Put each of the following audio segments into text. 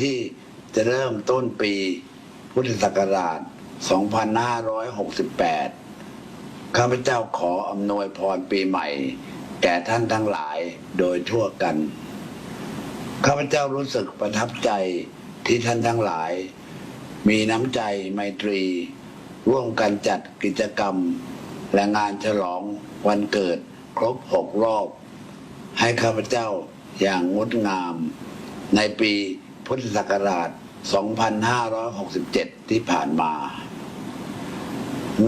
ที่จะเริ่มต้นปีพุทธศักราช 2568 ข้าพเจ้าขออำนวยพรปีใหม่ แก่ท่านทั้งหลายโดยทั่วกัน ข้าพเจ้ารู้สึกประทับใจที่ท่านทั้งหลาย มีน้ำใจไมตรี ร่วมกันจัดกิจกรรม และงานฉลองวันเกิดครบหกรอบ ให้ข้าพเจ้าอย่างงดงามในปี พุทธศักราช 2567 ที่ผ่านมา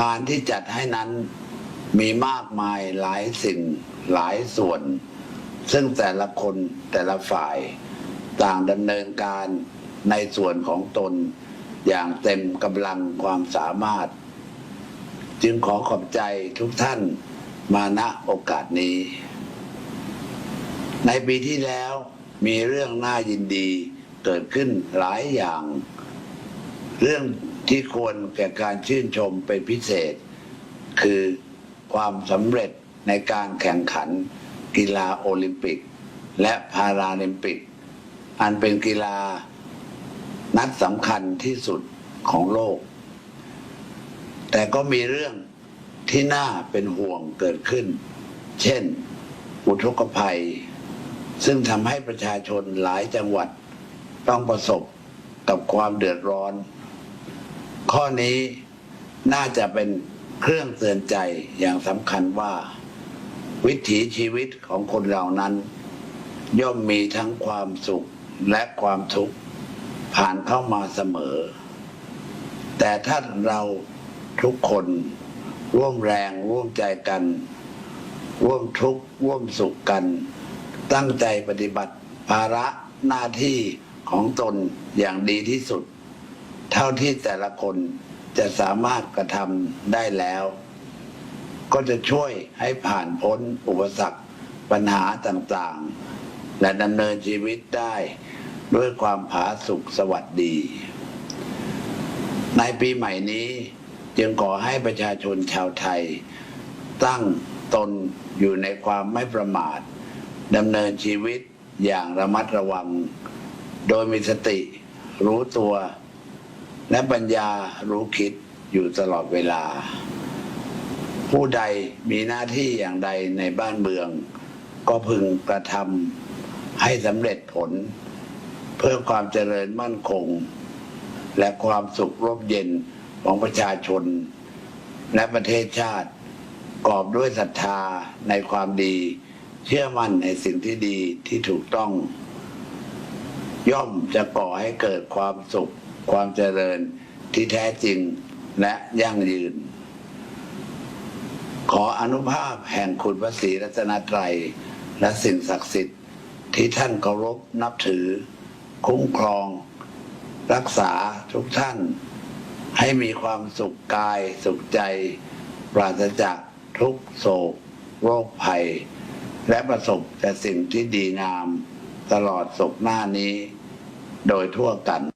งานที่จัดให้นั้นมีมากมายหลายสิ่งหลายส่วน ซึ่งแต่ละคนแต่ละฝ่ายต่างดำเนินการในส่วนของตนอย่างเต็มกำลังความสามารถ จึงขอขอบใจทุกท่านมาณโอกาสนี้ ในปีที่แล้วมีเรื่องน่ายินดี เกิดขึ้นหลายอย่าง เรื่องที่ควรแก่การชื่นชมเป็นพิเศษ คือความสำเร็จในการแข่งขันกีฬาโอลิมปิก และพาราลิมปิก อันเป็นกีฬานัดสำคัญที่สุดของโลก แต่ก็มีเรื่องที่น่าเป็นห่วงเกิดขึ้น เช่น อุทกภัย ซึ่งทำให้ประชาชนหลายจังหวัด ต้องประสบกับความเดือดร้อน ข้อนี้น่าจะเป็นเครื่องเตือนใจอย่างสำคัญว่า วิถีชีวิตของคนเหล่านั้น ย่อมมีทั้งความสุขและความทุกข์ผ่านเข้ามาเสมอ แต่ถ้าเราทุกคนร่วมแรงร่วมใจกัน ร่วมทุกข์ร่วมสุขกัน ตั้งใจปฏิบัติภาระหน้าที่ ของตนอย่างดีที่สุด เท่าที่แต่ละคนจะสามารถกระทำได้แล้ว ก็จะช่วยให้ผ่านพ้นอุปสรรคปัญหาต่างๆ และดำเนินชีวิตได้ด้วยความผาสุกสวัสดี ในปีใหม่นี้จึงขอให้ประชาชนชาวไทย ตั้งตนอยู่ในความไม่ประมาทดำเนินชีวิตอย่างระมัดระวัง โดยมีสติรู้ตัว และปัญญารู้คิดอยู่ตลอดเวลา ผู้ใดมีหน้าที่อย่างใดในบ้านเมือง ก็พึงกระทำให้สำเร็จผล เพื่อความเจริญมั่นคง และความสุขร่มเย็นของประชาชน และประเทศชาติกอบด้วยศรัทธาในความดี เชื่อมั่นในสิ่งที่ดีที่ถูกต้อง ย่อมจะก่อให้เกิดความสุข ความเจริญที่แท้จริงและยั่งยืน ขออนุภาพแห่งคุณพระศรีรัตนตรัย และสิ่งศักดิ์สิทธิ์ที่ท่านเคารพนับถือ คุ้มครอง รักษาทุกท่าน ให้มีความสุขกายสุขใจ ปราศจากทุกโศก โรคภัย และประสบแต่สิ่งที่ดีงาม ตลอดศกหน้านี้โดยทั่วกัน